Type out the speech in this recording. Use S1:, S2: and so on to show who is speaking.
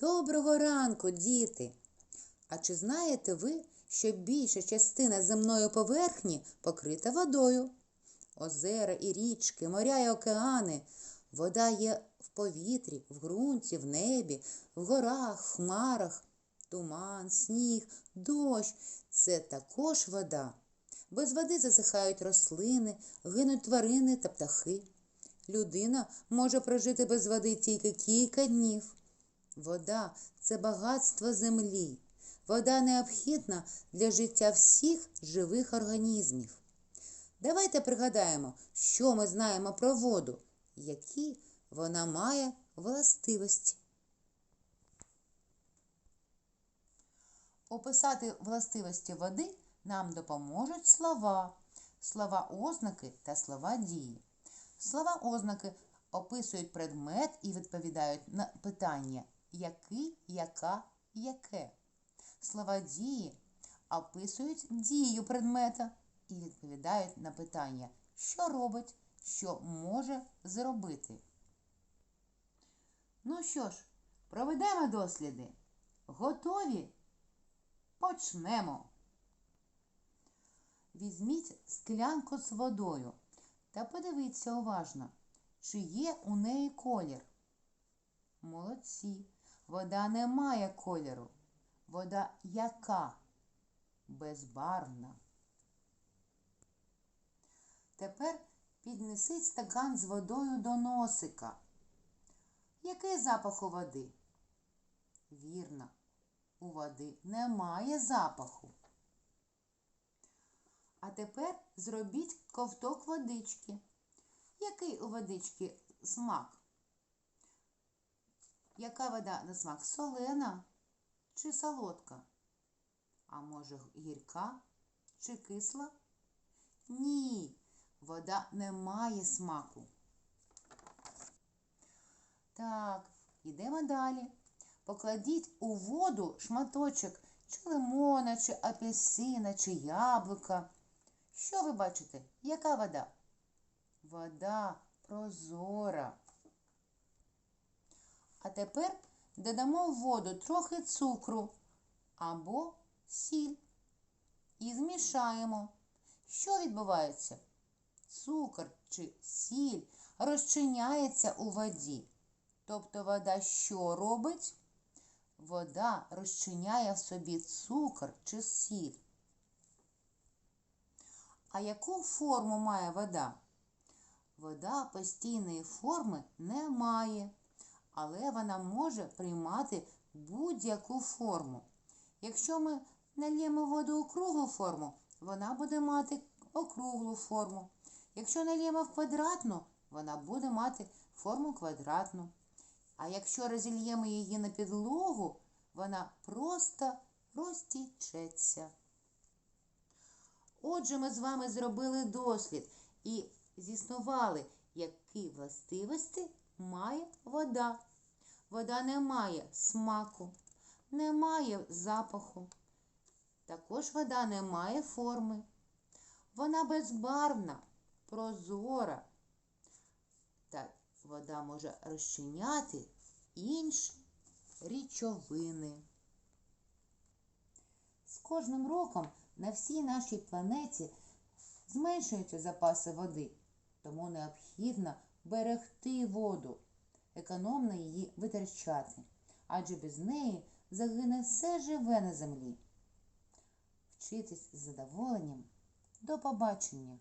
S1: Доброго ранку, діти! А чи знаєте ви, що більша частина земної поверхні покрита водою? Озера і річки, моря і океани. Вода є в повітрі, в ґрунті, в небі, в горах, хмарах. Туман, сніг, дощ це також вода. Без води засихають рослини, гинуть тварини та птахи. Людина може прожити без води тільки кілька днів. Вода це багатство землі. Вода необхідна для життя всіх живих організмів. Давайте пригадаємо, що ми знаємо про воду, які вона має властивості. Описати властивості води нам допоможуть слова, слова ознаки та слова дії. Слова ознаки описують предмет і відповідають на питання який, яка, яке. Слова дії описують дію предмета і відповідають на питання, що робить, що може зробити. Ну що ж, проведемо досліди. Готові? Почнемо. Візьміть склянку з водою та подивіться уважно, чи є у неї колір. Молодці. Вода не має кольору. Вода яка? Безбарвна. Тепер піднесіть стакан з водою до носика. Який запах у води? Вірно, у води немає запаху. А тепер зробіть ковток водички. Який у водички смак? Яка вода на смак? Солена чи солодка? А може гірка чи кисла? Ні, вода не має смаку. Так, йдемо далі. Покладіть у воду шматочок чи лимона, чи апельсина, чи яблука. Що ви бачите? Яка вода? Вода прозора. А тепер додамо в воду трохи цукру або сіль і змішаємо. Що відбувається? Цукор чи сіль розчиняється у воді. Тобто вода що робить? Вода розчиняє в собі цукор чи сіль. А яку форму має вода? Вода постійної форми не має, але вона може приймати будь-яку форму. Якщо ми нальємо воду у круглу форму, вона буде мати округлу форму. Якщо нальємо в квадратну, вона буде мати форму квадратну. А якщо розільємо її на підлогу, вона просто розтічеться. Отже, ми з вами зробили дослід і зіснували, які властивості має вода. Вода не має смаку, не має запаху. Також вода не має форми. Вона безбарвна, прозора. Та вода може розчиняти інші річовини. З кожним роком на всій нашій планеті зменшуються запаси води, тому необхідно берегти воду, економно її витрачати, адже без неї загине все живе на землі. Вчитись з задоволенням. До побачення!